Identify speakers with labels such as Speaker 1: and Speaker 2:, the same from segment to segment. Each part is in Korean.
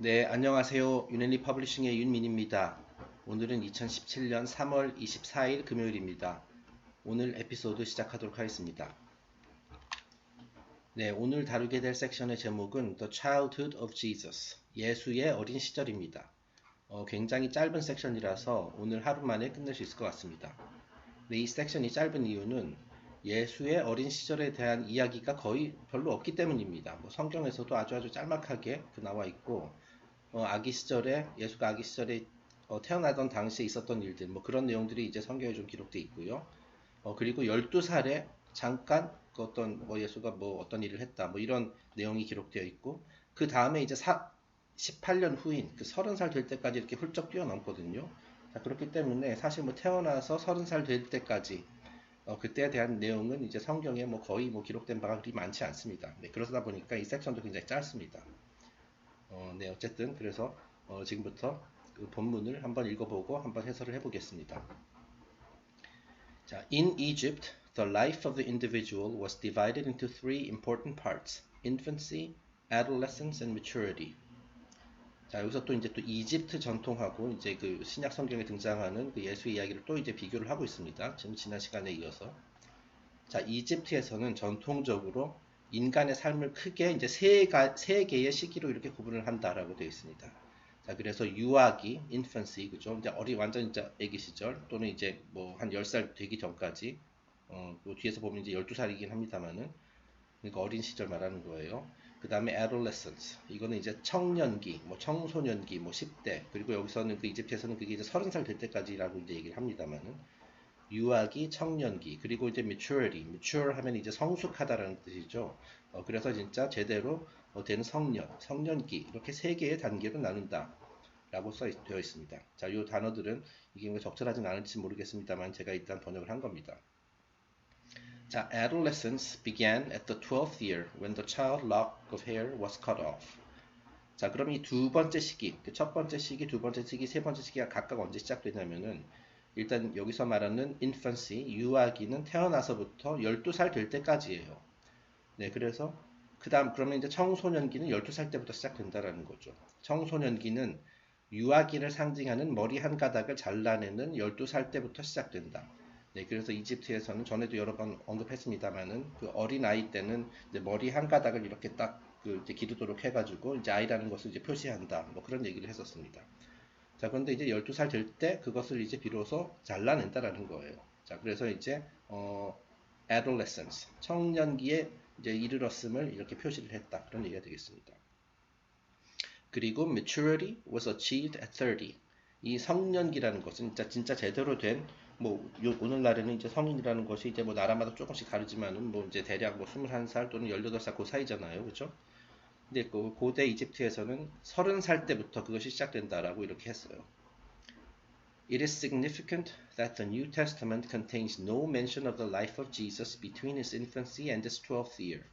Speaker 1: 네, 안녕하세요. 유네리 퍼블리싱의 윤민입니다. 오늘은 2017년 3월 24일 금요일입니다. 오늘 에피소드 시작하도록 하겠습니다. 네, 오늘 다루게 될 섹션의 제목은 The Childhood of Jesus, 예수의 어린 시절입니다. 어, 굉장히 짧은 섹션이라서 오늘 하루 만에 끝낼 수 있을 것 같습니다. 네, 이 섹션이 짧은 이유는 예수의 어린 시절에 대한 이야기가 거의 별로 없기 때문입니다. 뭐 성경에서도 아주 아주 짤막하게 그 나와 있고 어, 아기 시절에 예수가 아기 시절에 어, 태어나던 당시에 있었던 일들 뭐 그런 내용들이 이제 성경에 좀 기록되어 있고요. 어, 그리고 12살에 잠깐 그 어떤 뭐 예수가 뭐 어떤 일을 했다 뭐 이런 내용이 기록되어 있고 그 다음에 이제 사, 18년 후인 그 30살 될 때까지 이렇게 훌쩍 뛰어넘거든요. 자, 그렇기 때문에 사실 뭐 태어나서 30살 될 때까지 어, 그때에 대한 내용은 이제 성경에 뭐 거의 뭐 기록된 바가 그리 많지 않습니다. 네, 그러다 보니까 이 섹션도 굉장히 짧습니다. 어, 네, 어쨌든 그래서 어, 지금부터 그 본문을 한번 읽어보고 한번 해설을 해보겠습니다. 자, in Egypt, the life of the individual was divided into three important parts: infancy, adolescence, and maturity. 자, 여기서 또 이제 또 이집트 전통하고 이제 그 신약 성경에 등장하는 그 예수 이야기를 또 이제 비교를 하고 있습니다. 지금 지난 시간에 이어서. 자, 이집트에서는 전통적으로 인간의 삶을 크게 이제 세, 가, 세 개의 시기로 이렇게 구분을 한다라고 되어 있습니다. 자, 그래서 유아기, infancy, 그죠? 이제 어리, 완전 이제 아기 시절, 또는 이제 뭐 한 10살 되기 전까지, 어, 그 뒤에서 보면 이제 12살이긴 합니다만은, 그러니까 어린 시절 말하는 거예요. 그 다음에 adolescence, 이거는 이제 청년기, 뭐 청소년기, 뭐 10대, 그리고 여기서는 그 이집트에서는 그게 이제 30살 될 때까지라고 이제 얘기를 합니다만은, 유아기, 청년기, 그리고 이제 maturity, mature 하면 이제 성숙하다라는 뜻이죠. 어, 그래서 진짜 제대로 어, 된 성년, 성년기 이렇게 세 개의 단계로 나눈다 라고 써 있, 되어 있습니다. 자, 이 단어들은 이게 뭐 적절하진 않을지 모르겠습니다만 제가 일단 번역을 한 겁니다. 자, adolescence began at the 12th year when the child lock of hair was cut off. 자, 그럼 이 두 번째 시기, 그 첫 번째 시기, 두 번째 시기, 세 번째 시기가 각각 언제 시작되냐면은 일단 여기서 말하는 infancy, 유아기는 태어나서부터 12살 될 때까지예요. 네, 그래서 그 다음 그러면 이제 청소년기는 12살 때부터 시작된다라는 거죠. 청소년기는 유아기를 상징하는 머리 한 가닥을 잘라내는 12살 때부터 시작된다. 네, 그래서 이집트에서는 전에도 여러 번 언급했습니다만은 그 어린 아이 때는 머리 한 가닥을 이렇게 딱 그 기르도록 해가지고 이제 아이라는 것을 이제 표시한다. 뭐 그런 얘기를 했었습니다. 자, 그런데 이제 12살 될 때 그것을 이제 비로소 잘라낸다라는 거예요. 자, 그래서 이제 어, adolescence, 청년기에 이제 이르렀음을 이렇게 표시를 했다. 그런 얘기가 되겠습니다. 그리고 maturity was achieved at 30. 이 성년기라는 것은 진짜 진짜 제대로 된뭐 오늘날에는 이제 성인이라는 것이 이제 뭐 나라마다 조금씩 다르지만은 뭐 이제 대략 뭐 21살 또는 18살 그 사이잖아요. 그죠? 근데 그 고대 이집트에서는 30살 때부터 그것이 시작된다라고 이렇게 했어요. It is significant that the New Testament contains no mention of the life of Jesus between his infancy and his 12th year,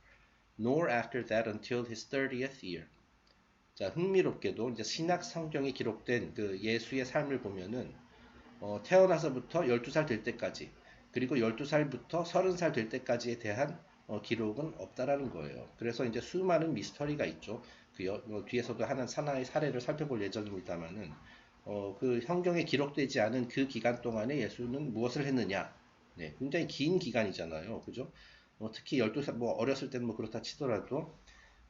Speaker 1: nor after that until his 30th year. 자, 흥미롭게도 이제 신약 성경에 기록된 그 예수의 삶을 보면은 어, 태어나서부터 12살 될 때까지 그리고 12살부터 30살 될 때까지에 대한 어, 기록은 없다라는 거예요. 그래서 이제 수많은 미스터리가 있죠. 그 여, 뭐 뒤에서도 하는 사나의 사례를 살펴볼 예정입니다만은 어, 그 성경에 기록되지 않은 그 기간 동안에 예수는 무엇을 했느냐? 네, 굉장히 긴 기간이잖아요. 그죠? 어, 특히 12살, 뭐 어렸을 때는 뭐 그렇다 치더라도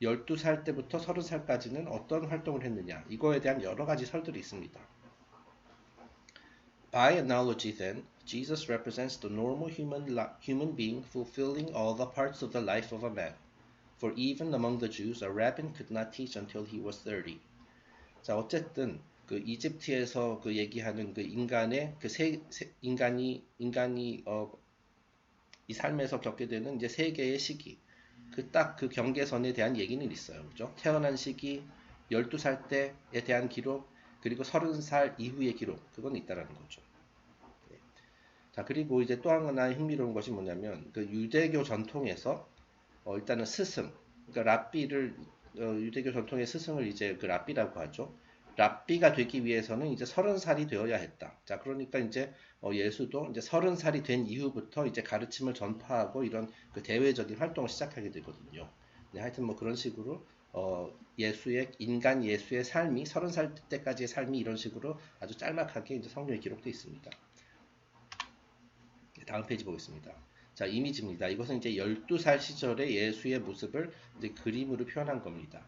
Speaker 1: 12살 때부터 30살까지는 어떤 활동을 했느냐? 이거에 대한 여러 가지 설들이 있습니다. By analogy, then, Jesus represents the normal human, human being fulfilling all the parts of the life of a man. For even among the Jews, a rabbin could not teach until he was 30. 자, 어쨌든 그 이집트에서 그 얘기하는 그 인간의 그 세, 세 인간이 인간이 어, 이 삶에서 겪게 되는 이제 세 개의 시기. 그 딱그 경계선에 대한 얘기는 있어요. 그죠? 태어난 시기, 12살 때에 대한 기록, 그리고 30살 이후의 기록. 그건 있다라는 거죠. 자, 그리고 이제 또 하나 흥미로운 것이 뭐냐면, 그 유대교 전통에서, 어, 일단은 스승, 그러니까 랍비를, 어, 유대교 전통의 스승을 이제 그 랍비라고 하죠. 랍비가 되기 위해서는 이제 서른 살이 되어야 했다. 자, 그러니까 이제 어, 예수도 이제 서른 살이 된 이후부터 이제 가르침을 전파하고 이런 그 대외적인 활동을 시작하게 되거든요. 네, 하여튼 뭐 그런 식으로 어, 예수의 인간 예수의 삶이 서른 살 때까지의 삶이 이런 식으로 아주 짤막하게 이제 성경에 기록되어 있습니다. 다음 페이지 보겠습니다. 자, 이미지입니다. 이것은 이제 12살 시절의 예수의 모습을 이제 그림으로 표현한 겁니다.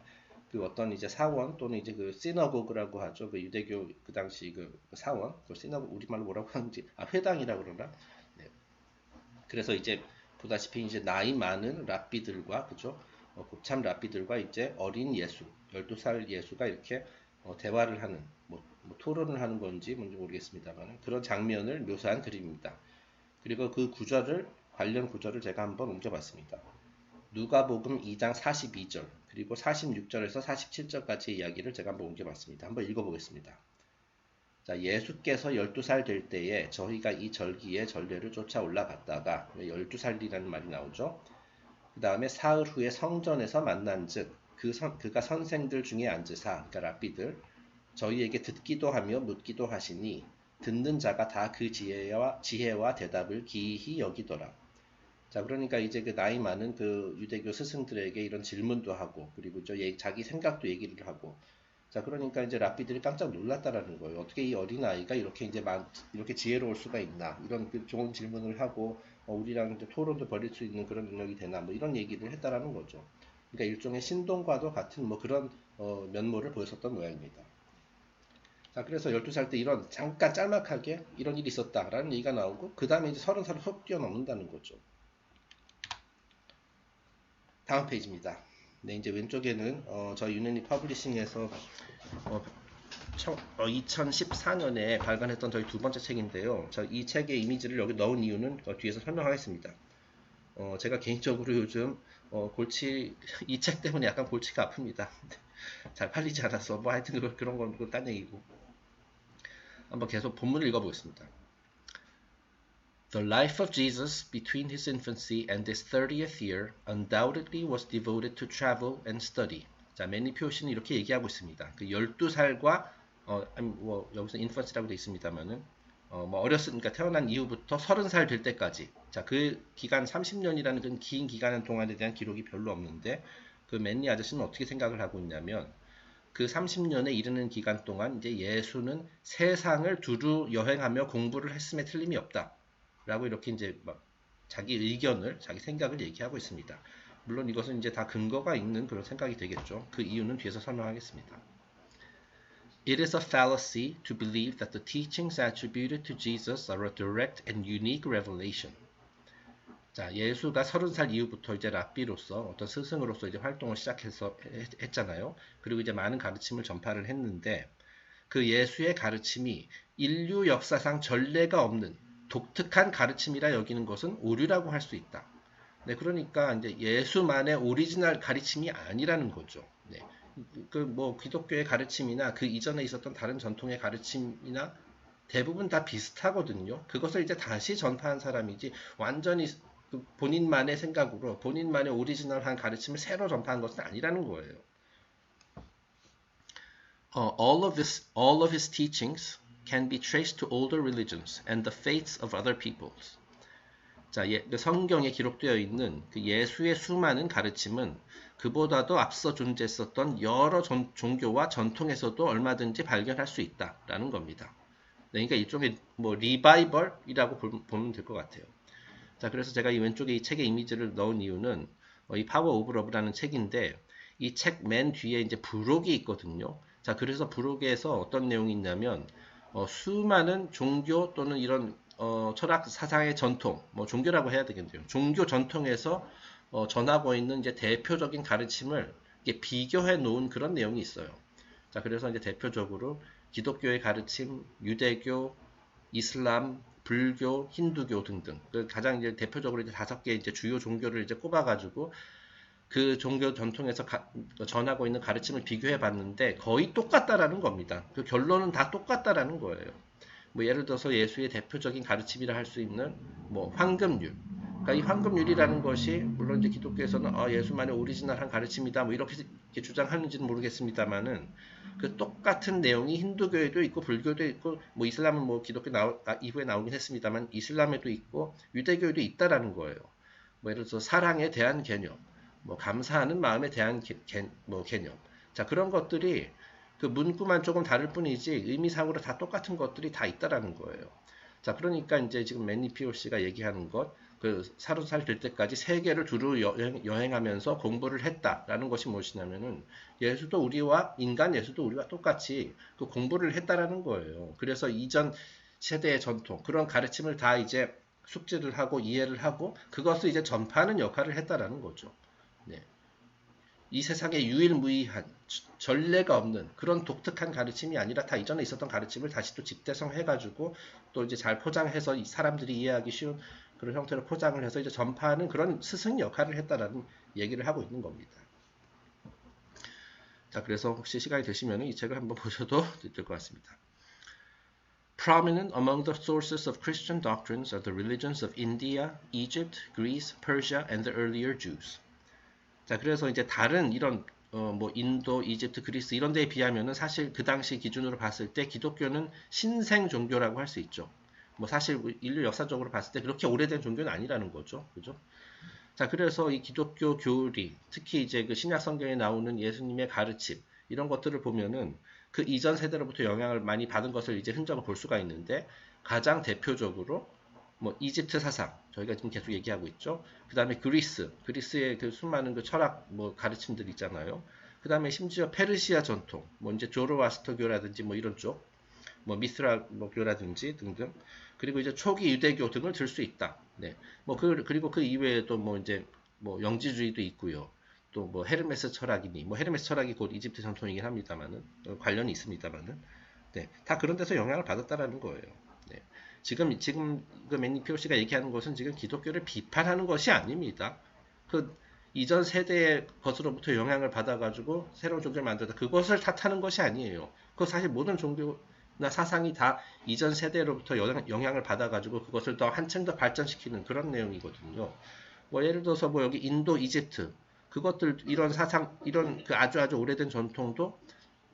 Speaker 1: 그 어떤 이제 사원 또는 이제 그 시너고그라고 하죠. 그 유대교 그 당시 그 사원, 그 시너고 우리말로 뭐라고 하는지 아 회당이라고 그러나. 네. 그래서 이제 보다시피 이제 나이 많은 랍비들과 그죠? 어, 곱참 랍비들과 이제 어린 예수, 12살 예수가 이렇게 어, 대화를 하는 뭐, 뭐, 토론을 하는 건지 뭔지 모르겠습니다만 그런 장면을 묘사한 그림입니다. 그리고 그 구절을 관련 구절을 제가 한번 옮겨봤습니다. 누가복음 2장 42절 그리고 46절에서 47절까지 이야기를 제가 한번 옮겨봤습니다. 한번 읽어보겠습니다. 자, 예수께서 12살 될 때에 저희가 이 절기에 전례를 쫓아 올라갔다가 12살이라는 말이 나오죠. 그 다음에 사흘 후에 성전에서 만난 즉그 그가 선생들 중에 앉으사 그러니까 랍비들 저희에게 듣기도 하며 묻기도 하시니 듣는 자가 다 그 지혜와, 지혜와 대답을 기이히 여기더라. 자, 그러니까 이제 그 나이 많은 그 유대교 스승들에게 이런 질문도 하고, 그리고 저 자기 생각도 얘기를 하고, 자, 그러니까 이제 랍비들이 깜짝 놀랐다라는 거예요. 어떻게 이 어린 아이가 이렇게 이제 막, 이렇게 지혜로울 수가 있나. 이런 그 좋은 질문을 하고, 어, 우리랑 이제 토론도 벌일 수 있는 그런 능력이 되나. 뭐 이런 얘기를 했다라는 거죠. 그러니까 일종의 신동과도 같은 뭐 그런 어, 면모를 보였었던 모양입니다. 자, 그래서 12살 때 이런 잠깐 짤막하게 이런 일이 있었다라는 얘기가 나오고 그 다음에 이제 30살을 훅 뛰어넘는다는 거죠. 다음 페이지입니다. 네, 이제 왼쪽에는 어, 저희 유네니 퍼블리싱에서 어, 2014년에 어, 발간했던 저희 두 번째 책인데요. 이 책의 이미지를 여기 넣은 이유는 어, 뒤에서 설명하겠습니다. 어, 제가 개인적으로 요즘 어, 골치 이 책 때문에 약간 골치가 아픕니다. 잘 팔리지 않아서 뭐 하여튼 그런 건딴 얘기고 한번 계속 본문을 읽어보겠습니다. The life of Jesus between his infancy and his 30th year undoubtedly was devoted to travel and study. 자, 매니 표시는 이렇게 얘기하고 있습니다. 그 12살과 어, 뭐 여기서 infancy라고 되어 있습니다만은 어, 뭐 어렸으니까 태어난 이후부터 30살 될 때까지 자, 그 기간 30년이라는 그 긴 기간 동안에 대한 기록이 별로 없는데 그 맨니 아저씨는 어떻게 생각을 하고 있냐면 그 30년에 이르는 기간 동안 이제 예수는 세상을 두루 여행하며 공부를 했음에 틀림이 없다. 라고 이렇게 이제 막 자기 의견을, 자기 생각을 얘기하고 있습니다. 물론 이것은 이제 다 근거가 있는 그런 생각이 되겠죠. 그 이유는 뒤에서 설명하겠습니다. It is a fallacy to believe that the teachings attributed to Jesus are a direct and unique revelation. 자, 예수가 서른 살 이후부터 이제 랍비로서 어떤 스승으로서 이제 활동을 시작해서 했잖아요. 그리고 이제 많은 가르침을 전파를 했는데 그 예수의 가르침이 인류 역사상 전례가 없는 독특한 가르침이라 여기는 것은 오류라고 할 수 있다. 네, 그러니까 이제 예수만의 오리지널 가르침이 아니라는 거죠. 네. 그 뭐 기독교의 가르침이나 그 이전에 있었던 다른 전통의 가르침이나 대부분 다 비슷하거든요. 그것을 이제 다시 전파한 사람이지 완전히 그 본인만의 생각으로 본인만의 오리지널한 가르침을 새로 전파한 것은 아니라는 거예요. Uh, all of this, all of his teachings can be traced to older religions and the faiths of other peoples. 자, 예, 그 성경에 기록되어 있는 그 예수의 수많은 가르침은 그보다도 앞서 존재했었던 여러 전, 종교와 전통에서도 얼마든지 발견할 수 있다라는 겁니다. 네, 그러니까 일종의 뭐 리바이벌이라고 보면 될 것 같아요. 자, 그래서 제가 이 왼쪽에 이 책의 이미지를 넣은 이유는 어, 이 파워 오브 러브라는 책인데 이 책 맨 뒤에 이제 부록이 있거든요. 자, 그래서 부록에서 어떤 내용이 있냐면 어, 수많은 종교 또는 이런 어, 철학 사상의 전통, 뭐 종교라고 해야 되겠네요. 종교 전통에서 어, 전하고 있는 이제 대표적인 가르침을 비교해 놓은 그런 내용이 있어요. 자, 그래서 이제 대표적으로 기독교의 가르침, 유대교, 이슬람, 불교, 힌두교 등등 그 가장 이제 대표적으로 이제 다섯 개 이제 주요 종교를 이제 꼽아가지고 그 종교 전통에서 가, 전하고 있는 가르침을 비교해 봤는데 거의 똑같다라는 겁니다. 그 결론은 다 똑같다라는 거예요. 뭐 예를 들어서 예수의 대표적인 가르침이라 할 수 있는 뭐 황금률. 그러니까 이 황금률이라는 것이 물론 이제 기독교에서는 아, 예수만의 오리지널한 가르침이다 뭐 이렇게 주장하는지는 모르겠습니다만은 그 똑같은 내용이 힌두교에도 있고 불교도 있고 뭐 이슬람은 뭐 기독교 나오, 아, 이후에 나오긴 했습니다만 이슬람에도 있고 유대교에도 있다라는 거예요. 뭐 예를 들어서 사랑에 대한 개념, 뭐 감사하는 마음에 대한 개, 개, 뭐 개념. 자 그런 것들이 그 문구만 조금 다를 뿐이지 의미상으로 다 똑같은 것들이 다 있다라는 거예요. 자 그러니까 이제 지금 매니 POC가 얘기하는 것, 그 서른 살 될 때까지 세계를 두루 여행, 하면서 공부를 했다라는 것이 무엇이냐면은 예수도 우리와 인간 예수도 우리와 똑같이 그 공부를 했다라는 거예요. 그래서 이전 세대의 전통 그런 가르침을 다 이제 숙지를 하고 이해를 하고 그것을 이제 전파하는 역할을 했다라는 거죠. 네. 이 세상에 유일무이한 전례가 없는 그런 독특한 가르침이 아니라 다 이전에 있었던 가르침을 다시 또 집대성 해가지고 또 이제 잘 포장해서 사람들이 이해하기 쉬운 그런 형태로 포장을 해서 이제 전파하는 그런 스승 역할을 했다라는 얘기를 하고 있는 겁니다. 자, 그래서 혹시 시간이 되시면 이 책을 한번 보셔도 될 것 같습니다. Prominent among the sources of Christian doctrines are the religions of India, Egypt, Greece, Persia, and the earlier Jews. 자, 그래서 이제 다른 이런 어, 뭐 인도, 이집트, 그리스 이런 데에 비하면은 사실 그 당시 기준으로 봤을 때 기독교는 신생 종교라고 할 수 있죠. 뭐 사실 인류 역사적으로 봤을 때 그렇게 오래된 종교는 아니라는 거죠. 그죠? 자, 그래서 이 기독교 교리, 특히 이제 그 신약 성경에 나오는 예수님의 가르침, 이런 것들을 보면은 그 이전 세대로부터 영향을 많이 받은 것을 이제 흔적을 볼 수가 있는데, 가장 대표적으로 뭐 이집트 사상, 저희가 지금 계속 얘기하고 있죠. 그 다음에 그리스, 그리스의 그 수많은 그 철학 뭐 가르침들 있잖아요. 그 다음에 심지어 페르시아 전통, 뭐 이제 조로아스터교라든지 뭐 이런 쪽, 뭐 미스라교라든지 등등. 그리고 이제 초기 유대교 등을 들 수 있다. 네. 뭐 그, 그리고 그 이외에도 뭐 이제 뭐 영지주의도 있고요. 또 뭐 헤르메스 철학이니 뭐 헤르메스 철학이 곧 이집트 전통이긴 합니다만은 어, 관련이 있습니다만은 네. 다 그런 데서 영향을 받았다라는 거예요. 네. 지금 지금 그 매니피오 씨가 얘기하는 것은 지금 기독교를 비판하는 것이 아닙니다. 그 이전 세대의 것으로부터 영향을 받아가지고 새로운 종교를 만들다 그것을 탓하는 것이 아니에요. 그 사실 모든 종교 나 사상이 다 이전 세대로부터 영향 을 받아가지고 그것을 더 한층 더 발전시키는 그런 내용이거든요. 뭐 예를 들어서 뭐 여기 인도, 이집트 그것들 이런 사상 이런 그 아주 아주 오래된 전통도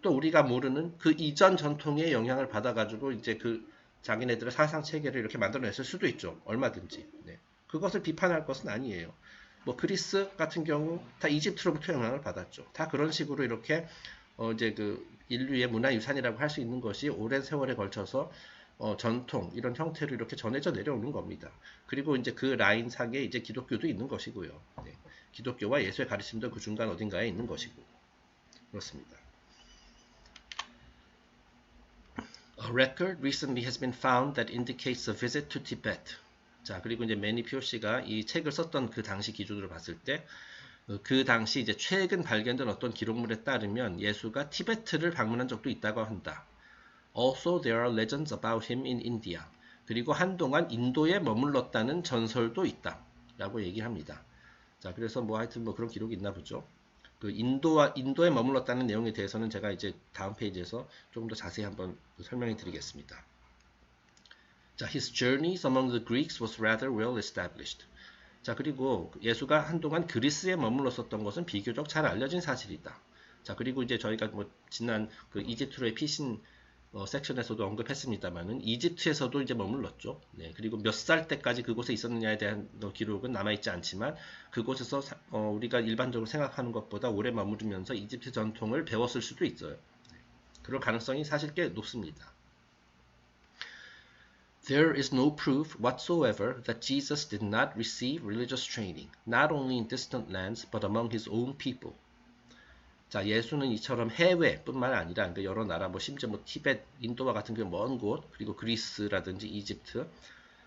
Speaker 1: 또 우리가 모르는 그 이전 전통의 영향을 받아가지고 이제 그 자기네들의 사상 체계를 이렇게 만들어냈을 수도 있죠. 얼마든지. 네. 그것을 비판할 것은 아니에요. 뭐 그리스 같은 경우 다 이집트로부터 영향을 받았죠. 다 그런 식으로 이렇게 어 이제 그 인류의 문화 유산이라고 할 수 있는 것이 오랜 세월에 걸쳐서 어, 전통 이런 형태로 이렇게 전해져 내려오는 겁니다. 그리고 이제 그 라인 상에 이제 기독교도 있는 것이고요. 네. 기독교와 예수의 가르침도 그 중간 어딘가에 있는 것이고 그렇습니다. A record recently has been found that indicates a visit to Tibet. 자 그리고 이제 매니 피오 씨가 이 책을 썼던 그 당시 기준으로 봤을 때 그 당시 이제 최근 발견된 어떤 기록물에 따르면 예수가 티베트를 방문한 적도 있다고 한다. Also there are legends about him in India. 그리고 한동안 인도에 머물렀다는 전설도 있다. 라고 얘기합니다. 자, 그래서 뭐 하여튼 뭐 그런 기록이 있나 보죠. 그 인도와 인도에 머물렀다는 내용에 대해서는 제가 이제 다음 페이지에서 조금 더 자세히 한번 설명해 드리겠습니다. 자, his journeys among the Greeks was rather well established. 자, 그리고 예수가 한동안 그리스에 머물렀었던 것은 비교적 잘 알려진 사실이다. 자, 그리고 이제 저희가 뭐 지난 그 이집트로의 피신 어, 섹션에서도 언급했습니다만은 이집트에서도 이제 머물렀죠. 네, 그리고 몇 살 때까지 그곳에 있었느냐에 대한 기록은 남아있지 않지만 그곳에서 사, 어, 우리가 일반적으로 생각하는 것보다 오래 머무르면서 이집트 전통을 배웠을 수도 있어요. 네, 그럴 가능성이 사실 꽤 높습니다. There is no proof whatsoever that Jesus did not receive religious training, not only in distant lands, but among his own people. 자, 예수는 이처럼 해외뿐만 아니라 그러니까 여러 나라, 뭐 심지어 뭐 티벳, 인도와 같은 그 먼 곳, 그리고 그리스라든지 이집트,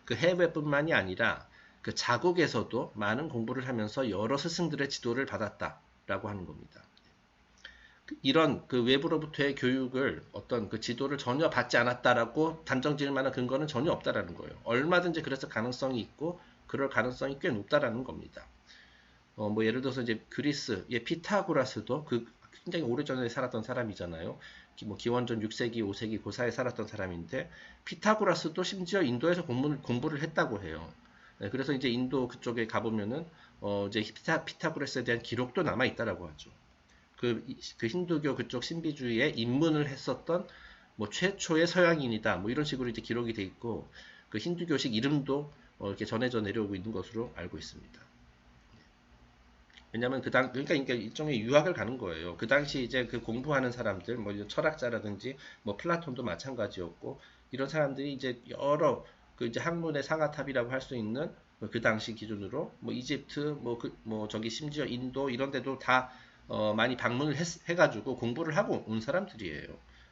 Speaker 1: 그 해외뿐만이 아니라 그 자국에서도 많은 공부를 하면서 여러 스승들의 지도를 받았다라고 하는 겁니다. 이런 그 외부로부터의 교육을 어떤 그 지도를 전혀 받지 않았다라고 단정 지을 만한 근거는 전혀 없다라는 거예요. 얼마든지 그래서 가능성이 있고 그럴 가능성이 꽤 높다라는 겁니다. 어, 뭐 예를 들어서 이제 그리스의 피타고라스도 그 굉장히 오래전에 살았던 사람이잖아요. 뭐 기원전 6세기, 5세기 고사에 살았던 사람인데 피타고라스도 심지어 인도에서 공부를, 공부를 했다고 해요. 네, 그래서 이제 인도 그쪽에 가보면은 어, 이제 피타, 피타고라스에 대한 기록도 남아 있다라고 하죠. 그, 그 힌두교 그쪽 신비주의에 입문을 했었던 뭐 최초의 서양인이다. 뭐 이런 식으로 이제 기록이 돼 있고 그 힌두교식 이름도 어 이렇게 전해져 내려오고 있는 것으로 알고 있습니다. 왜냐하면 그 당, 그러니까, 그러니까 일종의 유학을 가는 거예요. 그 당시 이제 그 공부하는 사람들, 뭐 철학자라든지, 뭐 플라톤도 마찬가지였고, 이런 사람들이 이제 여러 그 이제 학문의 상아탑이라고 할 수 있는 그 당시 기준으로 뭐 이집트, 뭐 그 뭐 저기 심지어 인도 이런 데도 다 어, 많이 방문을 했, 해가지고 공부를 하고 온 사람들이에요.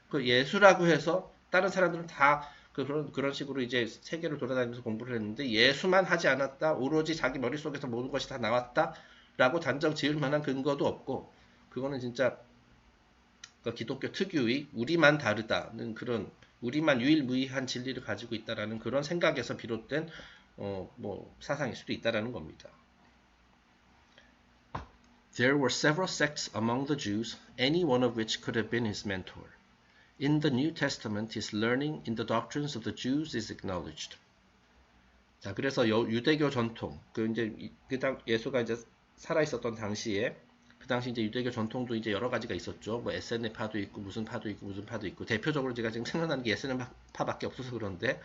Speaker 1: 그 예수라고 해서 다른 사람들은 다그 그런 그런 식으로 이제 세계를 돌아다니면서 공부를 했는데 예수만 하지 않았다. 오로지 자기 머릿속에서 모든 것이 다 나왔다 라고 단정 지을 만한 근거도 없고 그거는 진짜 그 기독교 특유의 우리만 다르다는 그런 우리만 유일무이한 진리를 가지고 있다라는 그런 생각에서 비롯된 어, 뭐 사상일 수도 있다라는 겁니다. There were several sects among the Jews, any one of which could have been his mentor. In the New Testament, his learning in the doctrines of the Jews is acknowledged. 자, 그래서 여, 유대교 전통, 그 이제 그당 예수가 이제 살아 있었던 당시에 그 당시 이제 유대교 전통도 이제 여러 가지가 있었죠. 뭐 SN의 파도 있고 무슨 파도 있고 무슨 파도 있고 대표적으로 제가 지금 생각나는 게 SN 파밖에 없어서 그런데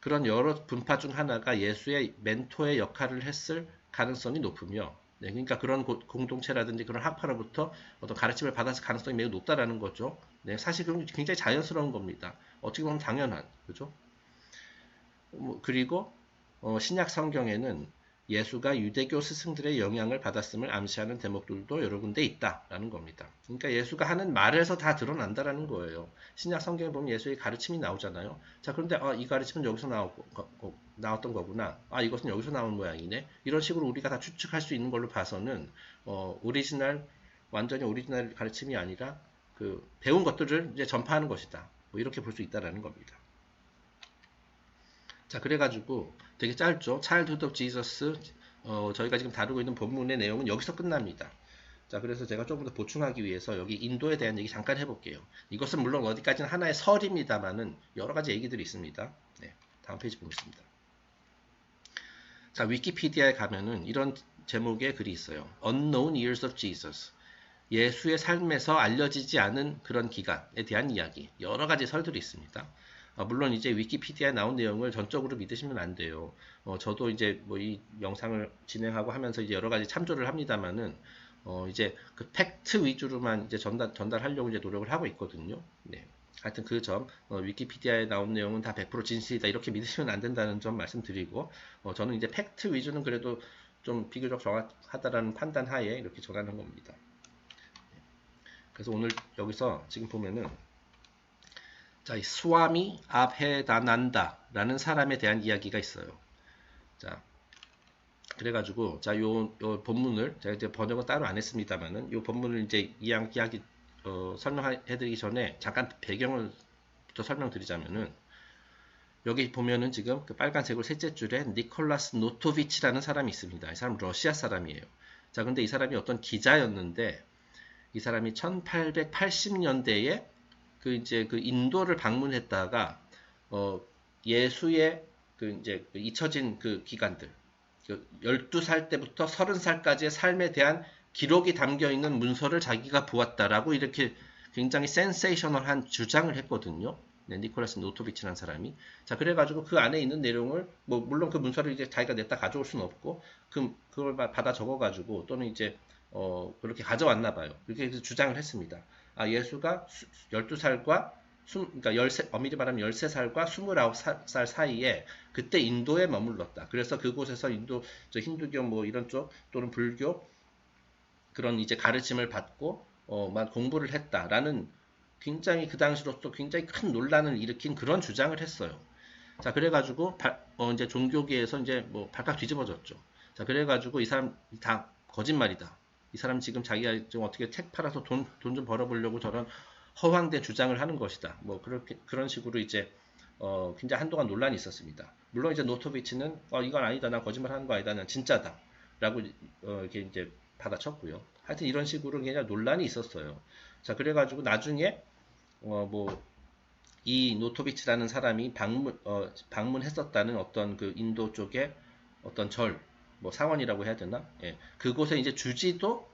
Speaker 1: 그런 여러 분파 중 하나가 예수의 멘토의 역할을 했을 가능성이 높으며 네, 그러니까 그런 공동체라든지 그런 학파로부터 어떤 가르침을 받았을 가능성이 매우 높다라는 거죠. 네, 사실 그건 굉장히 자연스러운 겁니다. 어떻게 보면 당연한, 그죠? 뭐, 그리고 어, 신약 성경에는 예수가 유대교 스승들의 영향을 받았음을 암시하는 대목들도 여러 군데 있다라는 겁니다. 그러니까 예수가 하는 말에서 다 드러난다라는 거예요. 신약 성경에 보면 예수의 가르침이 나오잖아요. 자, 그런데 아, 이 가르침은 여기서 나오고, 어, 나왔던 거구나. 아, 이것은 여기서 나온 모양이네. 이런 식으로 우리가 다 추측할 수 있는 걸로 봐서는 어, 오리지널 완전히 오리지널 가르침이 아니라 그 배운 것들을 이제 전파하는 것이다. 뭐 이렇게 볼 수 있다라는 겁니다. 자, 그래가지고 되게 짧죠. Childhood of Jesus. 어, 저희가 지금 다루고 있는 본문의 내용은 여기서 끝납니다. 자, 그래서 제가 조금 더 보충하기 위해서 여기 인도에 대한 얘기 잠깐 해볼게요. 이것은 물론 어디까지는 하나의 설입니다만은 여러 가지 얘기들이 있습니다. 네, 다음 페이지 보겠습니다. 자, 위키피디아에 가면은 이런 제목의 글이 있어요. Unknown Years of Jesus. 예수의 삶에서 알려지지 않은 그런 기간에 대한 이야기. 여러 가지 설들이 있습니다. 아, 물론 이제 위키피디아에 나온 내용을 전적으로 믿으시면 안 돼요. 어, 저도 이제 뭐 이 영상을 진행하고 하면서 이제 여러 가지 참조를 합니다만은 어, 이제 그 팩트 위주로만 이제 전달 전달하려고 이제 노력을 하고 있거든요. 네. 하여튼 그 점, 어, 위키피디아에 나온 내용은 다 100% 진실이다 이렇게 믿으시면 안 된다는 점 말씀드리고, 어, 저는 이제 팩트 위주는 그래도 좀 비교적 정확하다라는 판단 하에 이렇게 전하는 겁니다. 그래서 오늘 여기서 지금 보면은 자, 이 스와미 아페다난다라는 사람에 대한 이야기가 있어요. 자, 그래가지고 자, 요, 요 본문을 제가 이제 번역은 따로 안 했습니다만은 요 본문을 이제 이야기 어, 설명해드리기 전에 잠깐 배경을 부터 설명드리자면은 여기 보면은 지금 그 빨간색으로 셋째 줄에 니콜라스 노토비치라는 사람이 있습니다. 이 사람 러시아 사람이에요. 자, 근데 이 사람이 어떤 기자였는데 이 사람이 1880년대에 그 이제 그 인도를 방문했다가 어 예수의 그 이제 그 잊혀진 그 기간들 그 12살 때부터 30살까지의 삶에 대한 기록이 담겨 있는 문서를 자기가 보았다라고 이렇게 굉장히 센세이셔널한 주장을 했거든요. 네, 니콜라스 노토비치라는 사람이. 자, 그래가지고 그 안에 있는 내용을, 뭐, 물론 그 문서를 이제 자기가 냈다 가져올 수는 없고, 그, 그걸 받아 적어가지고, 또는 이제, 어, 그렇게 가져왔나 봐요. 이렇게 주장을 했습니다. 아, 예수가 12살과 그러니까 13, 엄밀히 말하면 13살과 29살 사이에 그때 인도에 머물렀다. 그래서 그곳에서 인도, 저 힌두교 뭐 이런 쪽 또는 불교 그런 이제 가르침을 받고 어, 만 공부를 했다라는 굉장히 그 당시로서 굉장히 큰 논란을 일으킨 그런 주장을 했어요. 자, 그래가지고 발, 어, 이제 종교계에서 이제 뭐 발칵 뒤집어졌죠. 자, 그래가지고 이 사람 다 거짓말이다. 이 사람 지금 자기가 좀 어떻게 책 팔아서 돈 돈 좀 벌어보려고 저런 허황된 주장을 하는 것이다. 뭐 그렇게 그런 식으로 이제 어, 굉장히 한동안 논란이 있었습니다. 물론 이제 노토비치는 어, 이건 아니다, 난 거짓말 하는 거 아니다, 난 진짜다 라고 어, 이렇게 이제 받아쳤고요. 하여튼 이런 식으로 그냥 논란이 있었어요. 자, 그래가지고 나중에 어, 뭐 이 노토비치라는 사람이 방문 어, 방문했었다는 어떤 그 인도 쪽에 어떤 절, 뭐 상원이라고 해야 되나? 예, 그곳에 이제 주지도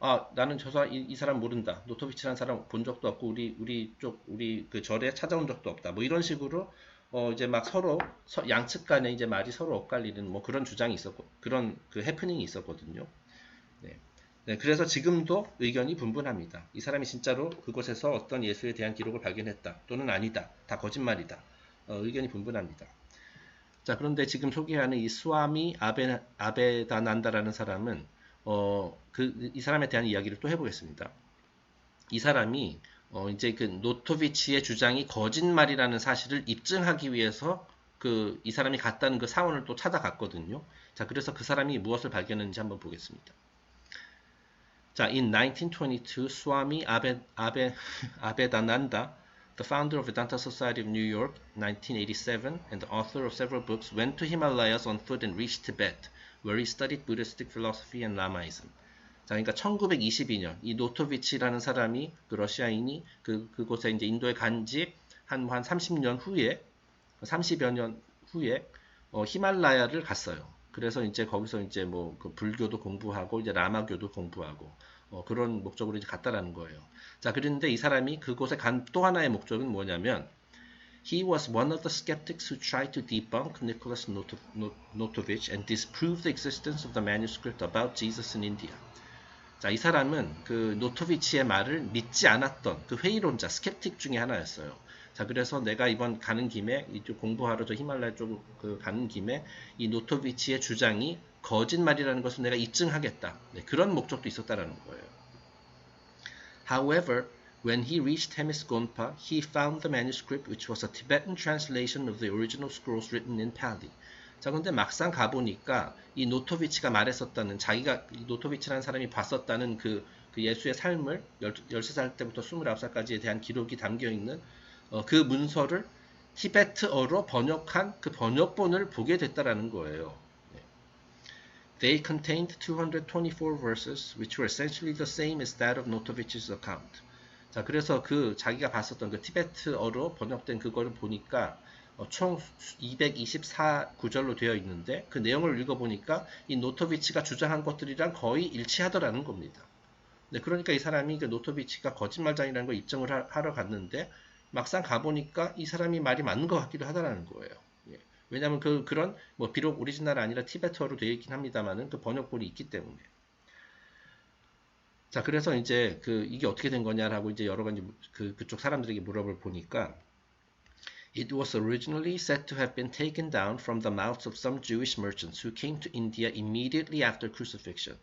Speaker 1: 아 나는 저 사람 이, 이 사람 모른다 노토비치라는 사람 본 적도 없고 우리 우리 쪽 우리 그 절에 찾아온 적도 없다 뭐 이런 식으로 어 이제 막 서로 서, 양측 간에 이제 말이 서로 엇갈리는 뭐 그런 주장이 있었고 그런 그 해프닝이 있었거든요. 네. 네, 그래서 지금도 의견이 분분합니다. 이 사람이 진짜로 그곳에서 어떤 예수에 대한 기록을 발견했다 또는 아니다, 다 거짓말이다. 어, 의견이 분분합니다. 자, 그런데 지금 소개하는 이 수아미 아베, 아베다난다라는 사람은 어, 그, 이 사람에 대한 이야기를 또 해보겠습니다. 이 사람이 어, 이제 그 노토비치의 주장이 거짓말이라는 사실을 입증하기 위해서 그 이 사람이 갔다는 그 사원을 또 찾아갔거든요. 자, 그래서 그 사람이 무엇을 발견했는지 한번 보겠습니다. 자, in 1922, Swami Abe, Abe, Abedananda, the founder of Vedanta Society of New York, 1987, and the author of several books, went to Himalayas on foot and reached Tibet, where he studied Buddhistic philosophy and Lamaism. 자, 그러니까 1922년 이 노토비치라는 사람이 그 러시아인이 그 그곳에 이제 인도에 간지 한한 30년 후에 30여 년 후에 어, 히말라야를 갔어요. 그래서 이제 거기서 이제 뭐 그 불교도 공부하고 이제 라마교도 공부하고 어, 그런 목적으로 이제 갔다라는 거예요. 자, 그런데 이 사람이 그곳에 간 또 하나의 목적은 뭐냐면 He was one of the skeptics who tried to debunk Nicholas Notovich and disprove the existence of the manuscript about Jesus in India. 자, 이 사람은 그 노토비치의 말을 믿지 않았던 그 회의론자, 스캡틱 중에 하나였어요. 자, 그래서 내가 이번 가는 김에 이쪽 공부하러 저 히말라야 쪽그 으 가는 김에 이 노토비치의 주장이 거짓말이라는 것을 내가 입증하겠다. 네, 그런 목적도 있었다라는 거예요. However, when he reached Hemis Gonpa, he found the manuscript which was a Tibetan translation of the original scrolls written in Pali. 자, 근데 막상 가보니까 이 노토비치가 말했었다는 자기가 노토비치라는 사람이 봤었다는 그, 그 예수의 삶을 13살 때부터 29살까지에 대한 기록이 담겨 있는 어, 그 문서를 티베트어로 번역한 그 번역본을 보게 됐다라는 거예요. They contained 224 verses, which were essentially the same as that of Notovich's account. 자, 그래서 그 자기가 봤었던 그 티베트어로 번역된 그거를 보니까 어, 총 224 구절로 되어 있는데 그 내용을 읽어보니까 이 노토비치가 주장한 것들이랑 거의 일치하더라는 겁니다. 네, 그러니까 이 사람이 그 노토비치가 거짓말장이라는 걸 입증을 하, 러 갔는데 막상 가보니까 이 사람이 말이 맞는 것 같기도 하다라는 거예요. 예. 왜냐하면 그 그런 뭐 비록 오리지널 아니라 티베트어로 되어 있긴 합니다만은 그 번역본이 있기 때문에. 자 그래서 이제 그 이게 어떻게 된 거냐라고 이제 여러 가지 그 그쪽 사람들에게 물어볼 보니까 It was originally said to have been taken down from the mouths of some Jewish merchants who came to India immediately after crucifixion.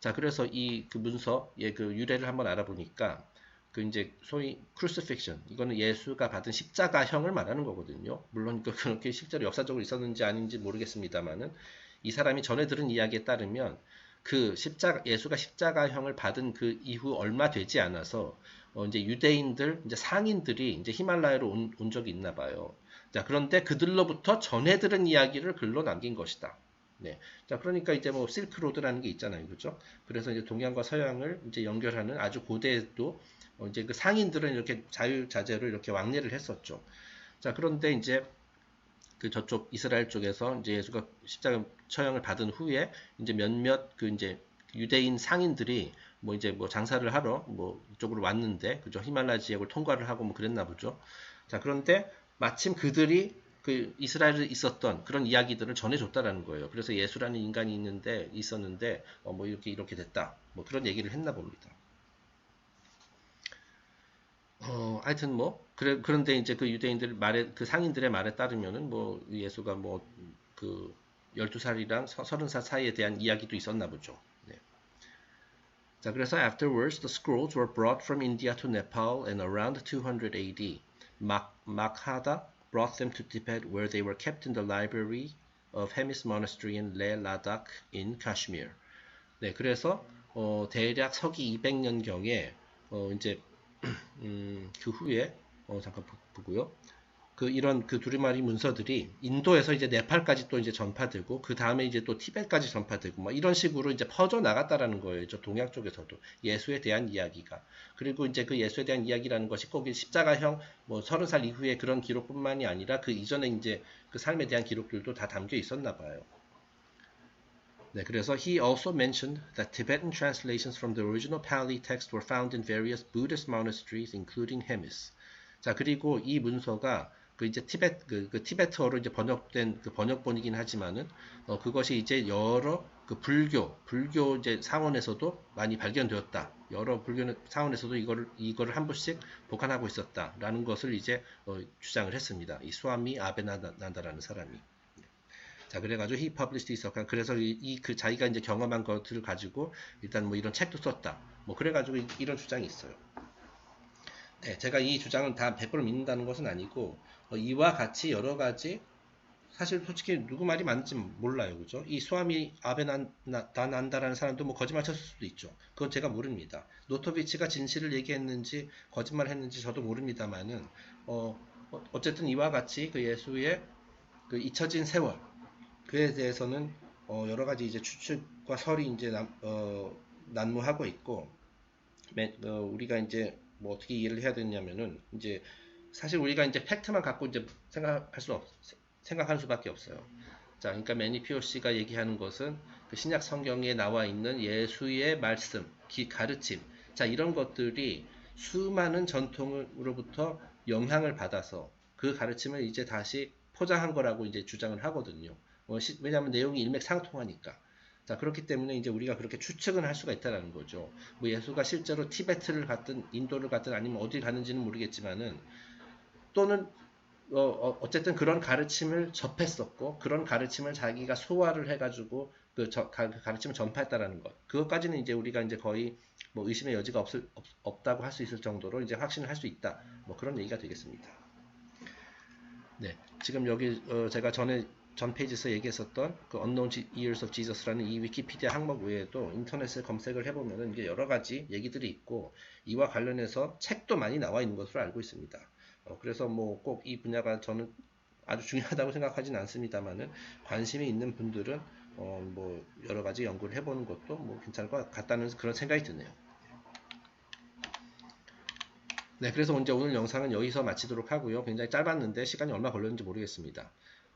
Speaker 1: 자, 그래서 이 그 문서의 그 유래를 한번 알아보니까 그 이제 소위 crucifixion 이거는 예수가 받은 십자가형을 말하는 거거든요. 물론 그 그렇게 실제로 역사적으로 있었는지 아닌지 모르겠습니다만은 이 사람이 전에 들은 이야기에 따르면 그 십자가 예수가 십자가형을 받은 그 이후 얼마 되지 않아서 어, 이제 유대인들, 이제 상인들이 이제 히말라야로 온, 온 적이 있나 봐요. 자, 그런데 그들로부터 전해 들은 이야기를 글로 남긴 것이다. 네. 자, 그러니까 이제 뭐 실크로드라는 게 있잖아요. 그죠? 그래서 이제 동양과 서양을 이제 연결하는 아주 고대도 어, 이제 그 상인들은 이렇게 자유자재로 이렇게 왕래를 했었죠. 자, 그런데 이제 그 저쪽 이스라엘 쪽에서 이제 예수가 십자가 처형을 받은 후에 이제 몇몇 그 이제 유대인 상인들이 뭐 이제 뭐 장사를 하러 뭐 이쪽으로 왔는데 그죠 히말라야 지역을 통과를 하고 뭐 그랬나 보죠. 자 그런데 마침 그들이 그 이스라엘에 있었던 그런 이야기들을 전해줬다라는 거예요. 그래서 예수라는 인간이 있는데 있었는데 어, 뭐 이렇게 이렇게 됐다. 뭐 그런 얘기를 했나 봅니다. 어, 하여튼 뭐 그래 그런데 이제 그 유대인들 말에 그 상인들의 말에 따르면은 뭐 예수가 뭐 그 12살이랑 30살 사이에 대한 이야기도 있었나 보죠. 자, 그래서 afterwards the scrolls were brought from India to Nepal in around 200 AD. Makhada brought them to Tibet where they were kept in the library of Hemis Monastery in Leh Ladakh in Kashmir. 네, 그래서 어, 대략 서기 200년경에 어, 이제 음, 그 후에 어, 잠깐 보고요. 그 이런 그 두루마리 문서들이 인도에서 이제 네팔까지 또 이제 전파되고 그 다음에 이제 또 티벳까지 전파되고 뭐 이런 식으로 이제 퍼져 나갔다라는 거예요. 저 동양 쪽에서도 예수에 대한 이야기가 그리고 이제 그 예수에 대한 이야기라는 것이 꼭 십자가형 뭐 서른 살 이후에 그런 기록뿐만이 아니라 그 이전에 이제 그 삶에 대한 기록들도 다 담겨 있었나 봐요. 네, 그래서 he also mentioned that Tibetan translations from the original Pali text were found in various Buddhist monasteries, including Hemis. 자, 그리고 이 문서가 그 이제 티베트 그, 그 티베트어로 이제 번역된 그 번역본이긴 하지만은 어, 그것이 이제 여러 그 불교, 불교 이제 상원에서도 많이 발견되었다. 여러 불교 상원에서도 이거를 이거를 한 번씩 보관하고 있었다라는 것을 이제 어, 주장을 했습니다. 이 수아미 아베나다라는 사람이. 자 그래가지고 he published this account. 그래서 이 그 자기가 이제 경험한 것들을 가지고 일단 뭐 이런 책도 썼다. 뭐 그래가지고 이, 이런 주장이 있어요. 네, 제가 이 주장은 다 100% 믿는다는 것은 아니고 어, 이와 같이 여러 가지 사실 솔직히 누구 말이 맞는지 몰라요. 그죠? 이 수아미 아베난다라는 사람도 뭐 거짓말 쳤을 수도 있죠. 그건 제가 모릅니다. 노토비치가 진실을 얘기했는지 거짓말 했는지 저도 모릅니다만은 어, 어, 어쨌든 이와 같이 그 예수의 그 잊혀진 세월 그에 대해서는 어, 여러 가지 이제 추측과 설이 이제 남, 어, 난무하고 있고 매, 어, 우리가 이제 뭐 어떻게 이해를 해야 되냐면은 이제 사실 우리가 이제 팩트만 갖고 이제 생각할 수 없, 생각할 수밖에 없어요. 자, 그러니까 매니피오 씨가 얘기하는 것은 그 신약 성경에 나와 있는 예수의 말씀, 기, 가르침, 자 이런 것들이 수많은 전통으로부터 영향을 받아서 그 가르침을 이제 다시 포장한 거라고 이제 주장을 하거든요. 어, 시, 왜냐하면 내용이 일맥상통하니까. 자 그렇기 때문에 이제 우리가 그렇게 추측은 할 수가 있다는 거죠. 뭐 예수가 실제로 티베트를 갔든 인도를 갔든 아니면 어디 가는지는 모르겠지만은 또는 어, 어,쨌든 그런 가르침을 접했었고 그런 가르침을 자기가 소화를 해가지고 그 저, 가, 르침을 전파했다라는 것 그것까지는 이제 우리가 이제 거의 뭐 의심의 여지가 없을, 없, 다고 할 수 있을 정도로 이제 확신을 할 수 있다 뭐 그런 얘기가 되겠습니다. 네 지금 여기 어, 제가 전에 전 페이지에서 얘기했었던 그 Unknown Years of Jesus라는 이 위키피디아 항목 외에도 인터넷에 검색을 해보면은 이게 여러 가지 얘기들이 있고 이와 관련해서 책도 많이 나와 있는 것으로 알고 있습니다. 어, 그래서 뭐 꼭 이 분야가 저는 아주 중요하다고 생각하진 않습니다만은 관심이 있는 분들은 어, 뭐 여러 가지 연구를 해보는 것도 뭐 괜찮을 것 같다는 그런 생각이 드네요. 네, 그래서 이제 오늘 영상은 여기서 마치도록 하고요. 굉장히 짧았는데 시간이 얼마 걸렸는지 모르겠습니다.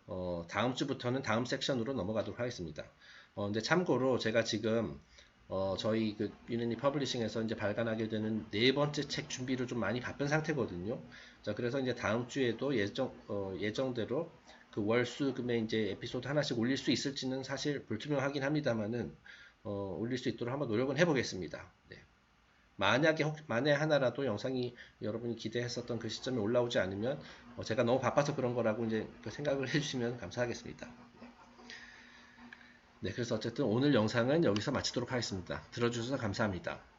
Speaker 1: 어, 다음 주부터는 다음 섹션으로 넘어가도록 하겠습니다. 어, 근데 참고로 제가 지금 어, 저희 그 유니니 퍼블리싱에서 이제 발간하게 되는 네 번째 책 준비를 좀 많이 바쁜 상태거든요. 자, 그래서 이제 다음 주에도 예정, 어, 예정대로 그 월수금에 이제 에피소드 하나씩 올릴 수 있을지는 사실 불투명하긴 합니다만은, 어, 올릴 수 있도록 한번 노력은 해보겠습니다. 네. 만약에 혹, 만에 하나라도 영상이 여러분이 기대했었던 그 시점에 올라오지 않으면, 어, 제가 너무 바빠서 그런 거라고 이제 그 생각을 해주시면 감사하겠습니다. 네, 그래서 어쨌든 오늘 영상은 여기서 마치도록 하겠습니다. 들어주셔서 감사합니다.